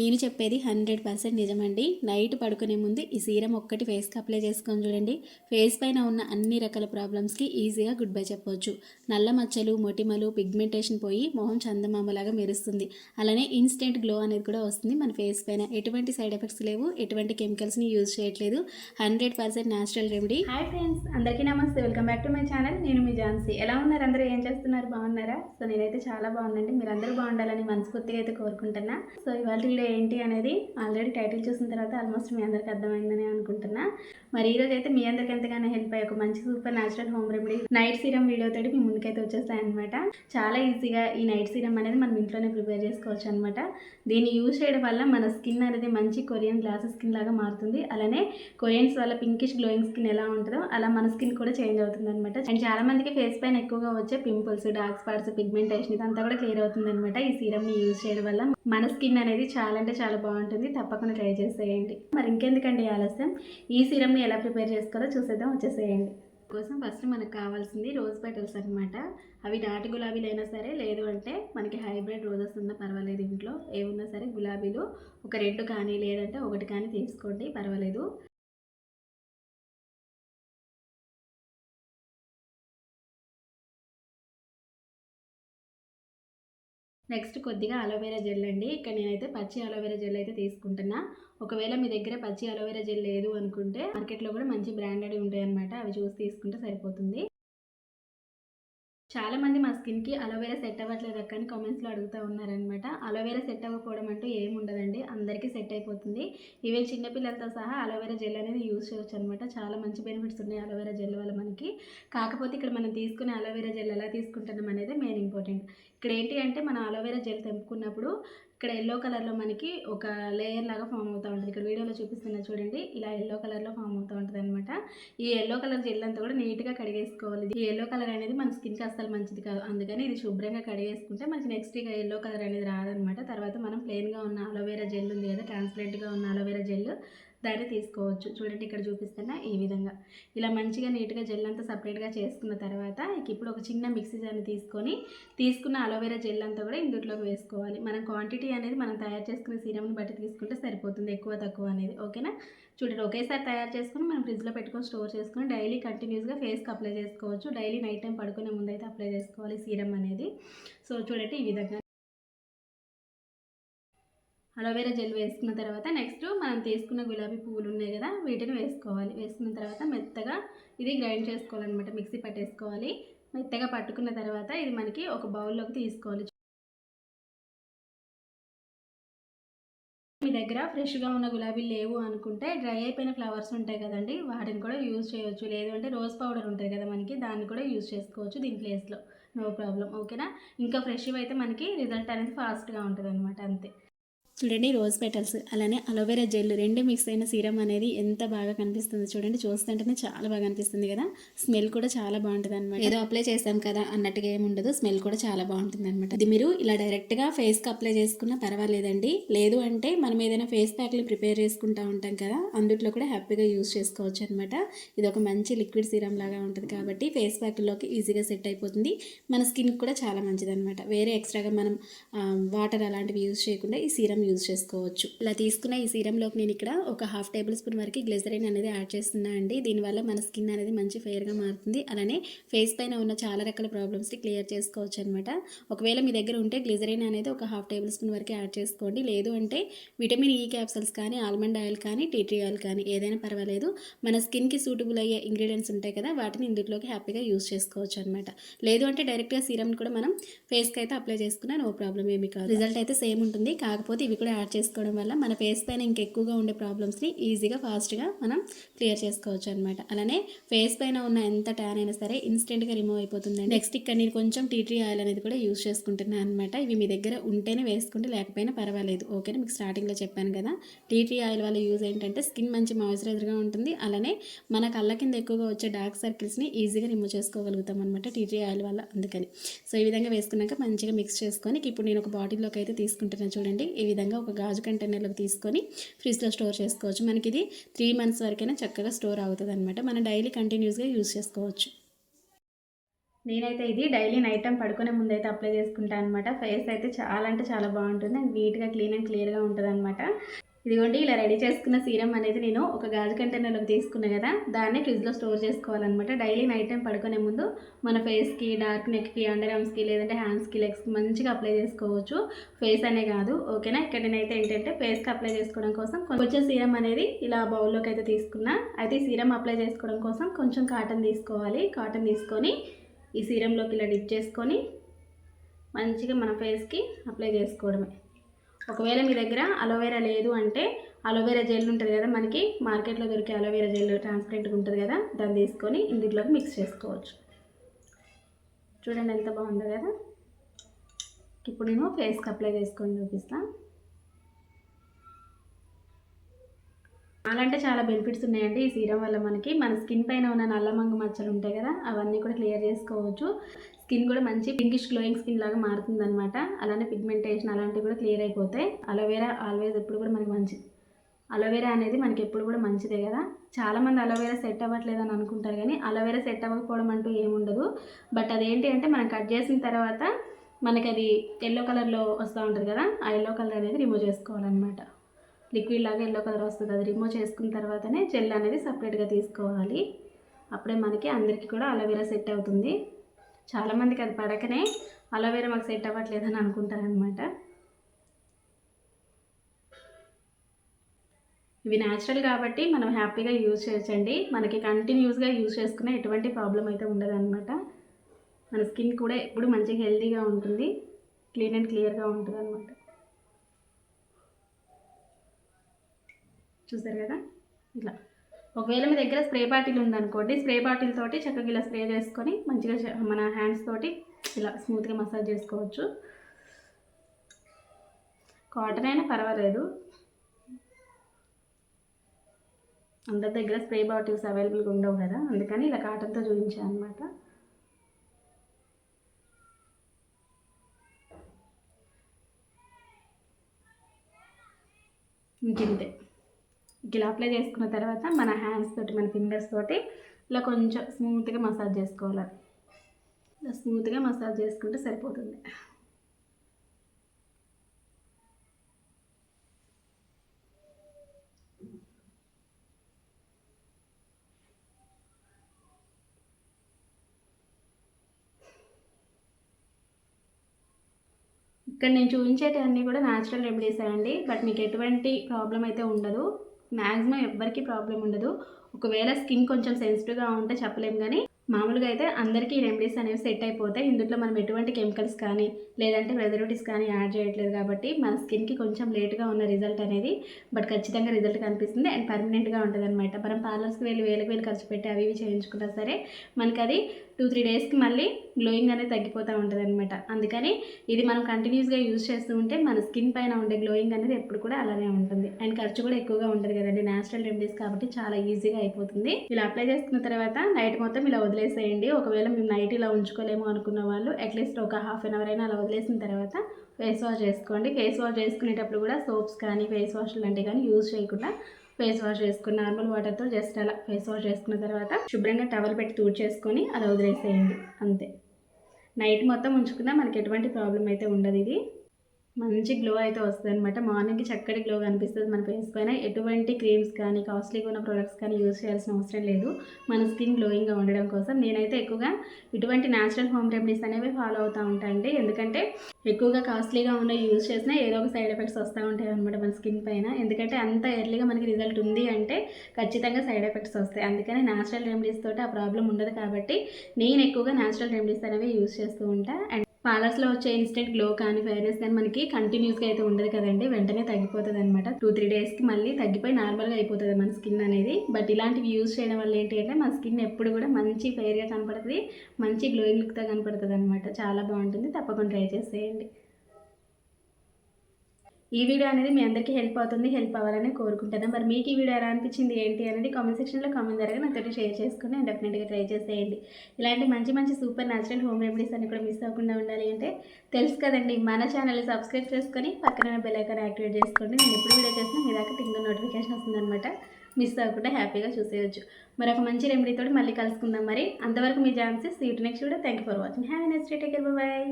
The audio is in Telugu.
నేను చెప్పేది హండ్రెడ్ పర్సెంట్ నిజమండి. నైట్ పడుకునే ముందు ఈ సీరం ఒక్కటి ఫేస్కి అప్లై చేసుకొని చూడండి. ఫేస్ పైన ఉన్న అన్ని రకాల ప్రాబ్లమ్స్కి ఈజీగా గుడ్ బై చెప్పవచ్చు నల్ల మచ్చలు మొటిమలు పిగ్మెంటేషన్ పోయి మొహం చందమామలాగా మెరుస్తుంది. అలానే ఇన్స్టెంట్ గ్లో అనేది కూడా వస్తుంది మన ఫేస్ పైన. ఎటువంటి సైడ్ ఎఫెక్ట్స్ లేవు. ఎటువంటి కెమికల్స్ని యూజ్ చేయట్లేదు. Hundred percent natural remedy. Hi friends అందరికీ నమస్తే. Welcome back to my channel. నేను మీ ఝాన్సీ. ఎలా ఉన్నారు? అందరూ ఏం చేస్తున్నారు? బాగున్నారా? సో నేనైతే చాలా బాగుందండి మీరు అందరూ బాగుండాలని మనస్ఫూర్తిగా అయితే కోరుకుంటున్నా. సో ఇవాళ ఏంటి అనేది ఆల్రెడీ టైటిల్ చూసిన తర్వాత ఆల్మోస్ట్ మీ అందరికి అర్థమైందని అనుకుంటున్నా. మరి ఈ అయితే మీ అందరికి ఎంతగానో హెల్ప్ అయ్యే ఒక మంచి super natural home remedy night serum video తోటి మీ ముందుకైతే వచ్చేస్తాయి అనమాట చాలా ఈజీగా ఈ నైట్ సీరం అనేది మనం ఇంట్లోనే ప్రిపేర్ చేసుకోవచ్చు అనమాట దీన్ని యూజ్ చేయడం వల్ల మన స్కిన్ అనేది మంచి కొరియన్ గ్లాస్ స్కిన్ లాగా మారుతుంది. అలానే కొరియన్స్ వల్ల పింకిష్ గ్లోయింగ్ స్కిన్ ఎలా ఉంటుందో అలా మన స్కిన్ కూడా చేంజ్ అవుతుంది అనమాట అండ్ చాలా మందికి ఫేస్ పైన ఎక్కువగా వచ్చే పింపుల్స్ డార్క్ స్పాట్స్ పిగ్మెంటేషన్ ఇదంతా కూడా క్లియర్ అవుతుంది అనమాట ఈ సీరమ్ని యూజ్ చేయడం వల్ల. మన స్కిన్ అనేది చాలా అంటే చాలా బాగుంటుంది. తప్పకుండా ట్రై చేసేయండి. మరి ఇంకెందుకండి ఆలస్యం? ఈ సీరమ్ని ఎలా ప్రిపేర్ చేసుకోవాలో చూసేద్దాం వచ్చేసేయండి. కోసం ఫస్ట్ మనకు కావాల్సింది రోజ్ పెటల్స్ అనమాట అవి నాటు గులాబీలు అయినా సరే లేదు అంటే మనకి హైబ్రిడ్ రోజెస్ ఉన్నా పర్వాలేదు ఇంట్లో. ఏమున్నా సరే గులాబీలు ఒక రెండు కానీ లేదంటే ఒకటి కానీ తీసుకోండి పర్వాలేదు. నెక్స్ట్ కొద్దిగా అలోవెరా జెల్ అండి. ఇక్కడ నేనైతే పచ్చి అలోవెరా జెల్ అయితే తీసుకుంటున్నా. ఒకవేళ మీ దగ్గర పచ్చి అలోవెరా జెల్ లేదు అనుకుంటే మార్కెట్లో కూడా మంచి బ్రాండెడ్ ఉంటాయి అనమాట అవి చూసి తీసుకుంటే సరిపోతుంది. చాలామంది మా స్కిన్కి అలోవెరా సెట్ అవ్వట్లేదు అక్క అని కామెంట్స్లో అడుగుతూ ఉన్నారనమాట అలోవెరా సెట్ అవ్వకపోవడం అంటూ ఏమి ఉండదండి. అందరికీ సెట్ అయిపోతుంది. ఈవెన్ చిన్నపిల్లలతో సహా అలోవెరా జెల్ అనేది యూజ్ చేయొచ్చు అనమాట చాలా మంచి బెనిఫిట్స్ ఉన్నాయి అలోవెరా జెల్ వల్ల. మనకి కాకపోతే ఇక్కడ మనం తీసుకునే అలోవెరా జెల్ ఎలా తీసుకుంటున్నాం అనేది మెయిన్ ఇంపార్టెంట్ ఇక్కడ ఏంటి అంటే మనం అలోవెరా జెల్ తెంపుకున్నప్పుడు ఇక్కడ ఎల్లో కలర్లో మనకి ఒక లేయర్ లాగా ఫామ్ అవుతూ ఉంటుంది. ఇక్కడ వీడియోలో చూపిస్తున్నా చూడండి. ఇలా ఎల్లో కలర్లో ఫామ్ అవుతూ ఉంటుంది అనమాట ఈ ఎల్లో కలర్ జెల్ అంతా కూడా నీట్గా కడిగేసుకోవాలి. ఈ ఎల్లో కలర్ అనేది మన స్కిన్కి అస్సలు మంచిది కాదు. అందుకని ఇది శుభ్రంగా కడిగేసుకుంటే మనకి నెక్స్ట్ ఇక ఎల్లో కలర్ అనేది రాదనమాట తర్వాత మనం ప్లెయిన్గా ఉన్న అలోవెరా జెల్ ఉంది కదా ట్రాన్స్పరెంట్గా ఉన్న అలోవెరా జెల్ దాన్ని తీసుకోవచ్చు. చూడండి ఇక్కడ చూపిస్తున్నా ఈ విధంగా. ఇలా మంచిగా నీట్గా జెల్ అంతా సపరేట్గా చేసుకున్న తర్వాత ఇప్పుడు ఒక చిన్న మిక్సీ జార్ని తీసుకొని తీసుకున్న అలోవెరా జెల్ అంతా కూడా ఇందులోకి వేసుకోవాలి. మనం క్వాంటిటీ అనేది మనం తయారు చేసుకునే సీరమ్ని బట్టి తీసుకుంటే సరిపోతుంది ఎక్కువ తక్కువ అనేది. ఓకేనా చూడండి ఒకేసారి తయారు చేసుకుని మనం ఫ్రిడ్జ్లో పెట్టుకొని స్టోర్ చేసుకొని డైలీ కంటిన్యూస్గా ఫేస్కి అప్లై చేసుకోవచ్చు. డైలీ నైట్ టైం పడుకునే ముందు అయితే అప్లై చేసుకోవాలి సీరం అనేది. సో చూడండి ఈ విధంగా అలోవేరా జెల్ వేసుకున్న తర్వాత నెక్స్ట్ మనం తీసుకున్న గులాబీ పువ్వులు ఉన్నాయి కదా వీటిని వేసుకోవాలి. వేసుకున్న తర్వాత మెత్తగా ఇది గ్రైండ్ చేసుకోవాలన్నమాట మిక్సీ పట్టేసుకోవాలి. మెత్తగా పట్టుకున్న తర్వాత ఇది మనకి ఒక బౌల్లోకి తీసుకోవాలి. మీ దగ్గర ఫ్రెష్గా ఉన్న గులాబీలు లేవు అనుకుంటే డ్రై అయిపోయిన ఫ్లవర్స్ ఉంటాయి కదండి వాటిని కూడా యూజ్ చేయొచ్చు. లేదు అంటే రోజ్ పౌడర్ ఉంటుంది కదా మనకి దాన్ని కూడా యూజ్ చేసుకోవచ్చు దీని ప్లేస్లో. నో ప్రాబ్లం ఓకేనా? ఇంకా ఫ్రెష్గా అయితే మనకి రిజల్ట్ అనేది ఫాస్ట్గా ఉంటుంది అనమాట అంతే. చూడండి రోజ్ పెటల్స్ అలానే అలోవెరా జెల్ రెండు మిక్స్ అయిన సీరం అనేది ఎంత బాగా కనిపిస్తుంది చూడండి చూస్తుంటేనే చాలా బాగా అనిపిస్తుంది కదా. స్మెల్ కూడా చాలా బాగుంటుంది అనమాట ఏదో అప్లై చేస్తాం కదా అన్నట్టుగా ఏమి ఉండదు స్మెల్ కూడా చాలా బాగుంటుంది అనమాట ఇది మీరు ఇలా డైరెక్ట్గా ఫేస్కి అప్లై చేసుకున్నా పర్వాలేదండి. లేదు అంటే మనం ఏదైనా ఫేస్ ప్యాక్లు ప్రిపేర్ చేసుకుంటా ఉంటాం కదా అందుట్లో కూడా హ్యాపీగా యూజ్ చేసుకోవచ్చు అనమాట ఇది ఒక మంచి లిక్విడ్ సీరం లాగా ఉంటుంది కాబట్టి ఫేస్ ప్యాక్లోకి ఈజీగా సెట్ అయిపోతుంది. మన స్కిన్ కూడా చాలా మంచిది అనమాట వేరే ఎక్స్ట్రాగా మనం వాటర్ అలాంటివి యూజ్ చేయకుండా ఈ సీరం యూజ్ చేసుకోవచ్చు. ఇలా తీసుకున్న ఈ సీరంలోకి నేను ఇక్కడ ఒక హాఫ్ టేబుల్ స్పూన్ వరకు గ్లిజరిన్ అనేది యాడ్ చేస్తున్నా అండి. దీనివల్ల మన స్కిన్ అనేది మంచి ఫెయిర్గా మారుతుంది. అలానే ఫేస్ పైన ఉన్న చాలా రకాల ప్రాబ్లమ్స్ని క్లియర్ చేసుకోవచ్చు అనమాట ఒకవేళ మీ దగ్గర ఉంటే గ్లిజరిన్ అనేది ఒక హాఫ్ టేబుల్ స్పూన్ వరకు యాడ్ చేసుకోండి. లేదు అంటే విటమిన్ ఈ క్యాప్సల్స్ కానీ ఆల్మండ్ ఆయిల్ కానీ టీటీ ఆయిల్ కానీ ఏదైనా పర్వాలేదు. మన స్కిన్కి సూటబుల్ అయ్యే ఇంగ్రీడియంట్స్ ఉంటాయి కదా వాటిని ఇందులోకి హ్యాపీగా యూస్ చేసుకోవచ్చు అనమాట లేదు అంటే డైరెక్ట్గా సీరమ్ని కూడా మనం ఫేస్కి అయితే అప్లై చేసుకున్నా నో ప్రాబ్లం ఏమి కాదు. రిజల్ట్ అయితే సేమ్ ఉంటుంది. కాకపోతే ఇవి కూడా యాడ్ చేసుకోవడం వల్ల మన ఫేస్ పైన ఇంకెక్కువగా ఉండే ప్రాబ్లమ్స్ని ఈజీగా ఫాస్ట్గా మనం క్లియర్ చేసుకోవచ్చు అనమాట అలానే ఫేస్ పైన ఉన్న ఎంత ట్యాన్ అయినా సరే ఇన్స్టెంట్గా రిమూవ్ అయిపోతుంది నెక్స్ట్ ఇక్కడ నేను కొంచెం టీ ట్రీ ఆయిల్ అనేది కూడా యూస్ చేసుకుంటున్నాను అనమాట ఇవి మీ దగ్గర ఉంటేనే వేసుకుంటే లేకపోయినా పర్వాలేదు. ఓకేనా? మీకు స్టార్టింగ్లో చెప్పాను కదా. టీ ట్రీ ఆయిల్ వల్ల యూజ్ ఏంటంటే స్కిన్ మంచి మాయిశ్చరైజర్గా ఉంటుంది. అలానే మన కళ్ళ కింద ఎక్కువగా వచ్చే డార్క్ సర్కిల్స్ని ఈజీగా రిమూవ్ చేసుకోగలుగుతాం అనమాట టీ ట్రీ ఆయిల్ వల్ల అందుకని. సో ఈ విధంగా వేసుకున్నాక మంచిగా మిక్స్ చేసుకొని ఇప్పుడు నేను ఒక బాటిల్లోకి అయితే తీసుకుంటున్నాను చూడండి. ఈ విధంగా ఒక గాజు కంటైనర్లోకి తీసుకొని ఫ్రిడ్జ్లో స్టోర్ చేసుకోవచ్చు. మనకి ఇది త్రీ మంత్స్ వరకైనా చక్కగా స్టోర్ అవుతుంది అనమాట మనం డైలీ కంటిన్యూస్గా యూజ్ చేసుకోవచ్చు. నేనైతే ఇది డైలీ నైట్ టైం పడుకునే ముందు అయితే అప్లై చేసుకుంటాను అనమాట ఫేస్ అయితే చాలా అంటే చాలా బాగుంటుంది. అండ్ నీట్గా క్లీన్ అండ్ క్లియర్గా ఉంటుంది అనమాట ఇదిగోండి ఇలా రెడీ చేసుకున్న సీరం అనేది నేను ఒక గాజు కంటైనర్లోకి తీసుకున్నా కదా దాన్ని ఫ్రిడ్జ్లో స్టోర్ చేసుకోవాలన్నమాట. డైలీ నైట్ టైం పడుకునే ముందు మన ఫేస్కి డార్క్ నెక్కి అండర్ ఆర్మ్స్కి లేదంటే హ్యాండ్స్కి లెగ్స్కి మంచిగా అప్లై చేసుకోవచ్చు. ఫేస్ అనే కాదు ఓకేనా? ఇక్కడ నేనైతే ఏంటంటే ఫేస్కి అప్లై చేసుకోవడం కోసం కొంచెం సీరం అనేది ఇలా బౌల్లోకి అయితే తీసుకున్నా. అయితే సీరం అప్లై చేసుకోవడం కోసం కొంచెం కాటన్ తీసుకోవాలి. కాటన్ తీసుకొని ఈ సీరంలోకి ఇలా డిప్ చేసుకొని మంచిగా మన ఫేస్కి అప్లై చేసుకోవడమే. ఒకవేళ మీ దగ్గర అలోవెరా లేదు అంటే అలోవెరా జెల్ ఉంటుంది కదా మనకి మార్కెట్లో దొరికే అలోవెరా జెల్ ట్రాన్స్పరెంట్గా ఉంటుంది కదా దాన్ని తీసుకొని ఇందులోకి మిక్స్ చేసుకోవచ్చు. చూడండి ఎంత బాగుందో కదా. ఇప్పుడు నేను ఫేస్కి అప్లై చేసుకొని చూపిస్తాను చాలా అంటే చాలా బెనిఫిట్స్ ఉన్నాయండి ఈ సీరం వల్ల మనకి. మన స్కిన్ పైన ఉన్న నల్లమంగు మచ్చలు ఉంటాయి కదా అవన్నీ కూడా క్లియర్ చేసుకోవచ్చు. స్కిన్ కూడా మంచి పింకిష్ గ్లోయింగ్ స్కిన్ లాగా మారుతుంది అనమాట అలానే పిగ్మెంటేషన్ అలాంటివి కూడా క్లియర్ అయిపోతాయి. అలోవెరా ఆల్వేస్ ఎప్పుడు కూడా మనకి మంచిది అలోవెరా అనేది మనకి ఎప్పుడు కూడా మంచిదే కదా. చాలామంది అలోవెరా సెట్ అవ్వట్లేదు అని అనుకుంటారు కానీ అలోవెరా సెట్ అవ్వకపోవడం అంటూ ఏముండదు బట్ అదేంటి అంటే మనం కట్ చేసిన తర్వాత మనకి అది ఎల్లో కలర్లో వస్తూ ఉంటుంది కదా ఆ ఎల్లో కలర్ అనేది రిమూవ్ చేసుకోవాలన్నమాట. లిక్విడ్ లాగా ఎల్లో కలర్ వస్తుంది అది రిమూవ్ చేసుకున్న తర్వాతనే జెల్ అనేది సపరేట్గా తీసుకోవాలి. అప్పుడే మనకి అందరికీ కూడా అలోవెరా సెట్ అవుతుంది. చాలామందికి అది పడకనే అలోవెరా మాకు సెట్ అవ్వట్లేదు అని అనుకుంటారనమాట ఇవి న్యాచురల్ కాబట్టి మనం హ్యాపీగా యూజ్ చేయొచ్చండి. మనకి కంటిన్యూస్గా యూజ్ చేసుకునే ఎటువంటి ప్రాబ్లం అయితే ఉండదన్నమాట. మన స్కిన్ కూడా ఎప్పుడు మంచిగా హెల్తీగా ఉంటుంది. క్లీన్ అండ్ క్లియర్గా ఉంటుంది అనమాట చూసారు కదా? ఇట్లా. ఒకవేళ మీ దగ్గర స్ప్రే బాటిల్ ఉందనుకోండి స్ప్రే బాటిల్ తోటి చక్కగా ఇలా స్ప్రే చేసుకొని మంచిగా మన హ్యాండ్స్ తోటి ఇలా స్మూత్గా మసాజ్ చేసుకోవచ్చు. కాటన్ అయినా పర్వాలేదు. అందరి దగ్గర స్ప్రే బాటిల్స్ అవైలబుల్గా ఉండవు కదా? అందుకని ఇలా కాటన్తో చూపించాను అనమాట ఇంకింతే ఇలా అప్లై చేసుకున్న తర్వాత మన హ్యాండ్స్ తోటి మన ఫింగర్స్ తోటి ఇలా కొంచెం స్మూత్గా మసాజ్ చేసుకోవాలి. ఇలా స్మూత్గా మసాజ్ చేసుకుంటే సరిపోతుంది. ఇక్కడ నేను చూపించేటన్నీ కూడా న్యాచురల్ రెమెడీస్ అండి బట్ మీకు ఎటువంటి ప్రాబ్లం అయితే ఉండదు. మ్యాక్సిమం ఎవ్వరికీ ప్రాబ్లం ఉండదు. ఒకవేళ స్కిన్ కొంచెం సెన్సిటివ్గా ఉంటే చెప్పలేము కానీ మామూలుగా అయితే అందరికీ రెమెడీస్ అనేవి సెట్ అయిపోతాయి. ఇందులో మనం ఎటువంటి కెమికల్స్ కానీ లేదంటే ప్రెజర్వేటివ్స్ కానీ యాడ్ చేయట్లేదు కాబట్టి మన స్కిన్కి కొంచెం లేట్గా ఉన్న రిజల్ట్ అనేది బట్ ఖచ్చితంగా రిజల్ట్ కనిపిస్తుంది అండ్ పర్మనెంట్గా ఉంటుంది అనమాట మనం పార్లర్స్కి వెళ్ళి వేలకు వేలు ఖర్చు పెట్టి అవి ఇవి చేయించుకున్నా సరే మనకి అది టూ త్రీ డేస్కి మళ్ళీ గ్లోయింగ్ అనేది తగ్గిపోతూ ఉంటుంది అనమాట అందుకని ఇది మనం కంటిన్యూస్గా యూజ్ చేస్తూ ఉంటే మన స్కిన్ పైన ఉండే గ్లోయింగ్ అనేది ఎప్పుడు కూడా అలానే ఉంటుంది. అండ్ ఖర్చు కూడా ఎక్కువగా ఉంటుంది కదండి. న్యాచురల్ రెమెడీస్ కాబట్టి చాలా ఈజీగా అయిపోతుంది. ఇలా అప్లై చేసుకున్న తర్వాత నైట్ మొత్తం ఇలా వదిలేసేయండి. ఒకవేళ మేము నైట్ ఇలా ఉంచుకోలేము అనుకున్న వాళ్ళు అట్లీస్ట్ ఒక హాఫ్ అన్ అవర్ అయినా అలా వదిలేసిన తర్వాత ఫేస్ వాష్ చేసుకోండి. ఫేస్ వాష్ చేసుకునేటప్పుడు కూడా సోప్స్ కానీ ఫేస్ వాష్ లాంటివి కానీ యూజ్ చేయకుండా ఫేస్ వాష్ చేసుకుని నార్మల్ వాటర్తో జస్ట్ అలా ఫేస్ వాష్ చేసుకున్న తర్వాత శుభ్రంగా టవల్ పెట్టి తూడ్ చేసుకొని అలా వదిలేసేయండి. అంతే. నైట్ మొత్తం ఉంచుకున్నా మనకి ఎటువంటి ప్రాబ్లం అయితే ఉండదు ఇది. మంచి గ్లో అయితే వస్తుంది అనమాట మార్నింగ్కి చక్కటి గ్లో కనిపిస్తుంది మన ఫేస్ పైన. ఎటువంటి క్రీమ్స్ కానీ కాస్ట్లీగా ఉన్న ప్రొడక్ట్స్ కానీ యూజ్ చేయాల్సిన అవసరం లేదు. మన స్కిన్ గ్లోయింగ్గా ఉండడం కోసం. నేనైతే ఎక్కువగా ఇటువంటి న్యాచురల్ హోమ్ రెమెడీస్ అనేవి ఫాలో అవుతూ ఉంటాయండి ఎందుకంటే ఎక్కువగా కాస్ట్లీగా ఉన్న యూజ్ చేసినా ఏదో ఒక సైడ్ ఎఫెక్ట్స్ వస్తూ ఉంటాయి అనమాట మన స్కిన్ పైన. ఎందుకంటే అంత ఎర్లీగా మనకి రిజల్ట్ ఉంది అంటే ఖచ్చితంగా సైడ్ ఎఫెక్ట్స్ వస్తాయి. అందుకని న్యాచురల్ రెమెడీస్ తోటి ఆ ప్రాబ్లం ఉండదు కాబట్టి నేను ఎక్కువగా న్యాచురల్ రెమెడీస్ అనేవి యూజ్ చేస్తూ ఉంటాను అండ్ పార్లర్స్లో వచ్చే ఇన్స్టెంట్ గ్లో కానీ ఫైర్నెస్ కానీ మనకి కంటిన్యూస్గా అయితే ఉండదు కదండి. వెంటనే తగ్గిపోతుంది అనమాట టూ త్రీ డేస్కి మళ్ళీ తగ్గిపోయి నార్మల్గా అయిపోతుంది మన స్కిన్ అనేది. బట్ ఇలాంటివి యూజ్ చేయడం వల్ల ఏంటి అంటే మన స్కిన్ ఎప్పుడు కూడా మంచి ఫెయిర్గా కనపడుతుంది మంచి గ్లోయింగ్ లుక్తో కనపడుతుంది అనమాట చాలా బాగుంటుంది. తప్పకుండా ట్రై చేసేయండి. ఈ వీడియో అనేది మీ అందరికీ హెల్ప్ అవుతుంది హెల్ప్ అవ్వాలని కోరుకుంటున్నాను మరి మీకు ఈ వీడియో ఎలా అనిపించింది ఏంటి అనేది కామెంట్ సెక్షన్లో కామెంట్ ద్వారా నాతో షేర్ చేసుకుని డెఫినెట్గా ట్రై చేసేయండి. ఇలాంటి మంచి మంచి సూపర్ న్యాచురల్ హోమ్ రెమెడీస్ అని కూడా మిస్ అవ్వకుండా ఉండాలి అంటే తెలుసు కదండి మన ఛానల్ని సబ్స్క్రైబ్ చేసుకొని పక్కన బెల్ ఐకాన్ యాక్టివేట్ చేసుకోండి. నేను ఎప్పుడు వీడియో చేసినా మీ దాకా టింగ్ నోటిఫికేషన్ వస్తుందన్నమాట. మిస్ అవ్వకుండా హ్యాపీగా చూసేయచ్చు. మరొక మంచి రెమెడీతో మళ్ళీ కలుసుకుందాం మరి. అంతవరకు మీ ఛాన్సెస్ seat next video thank you for watching have next day take bye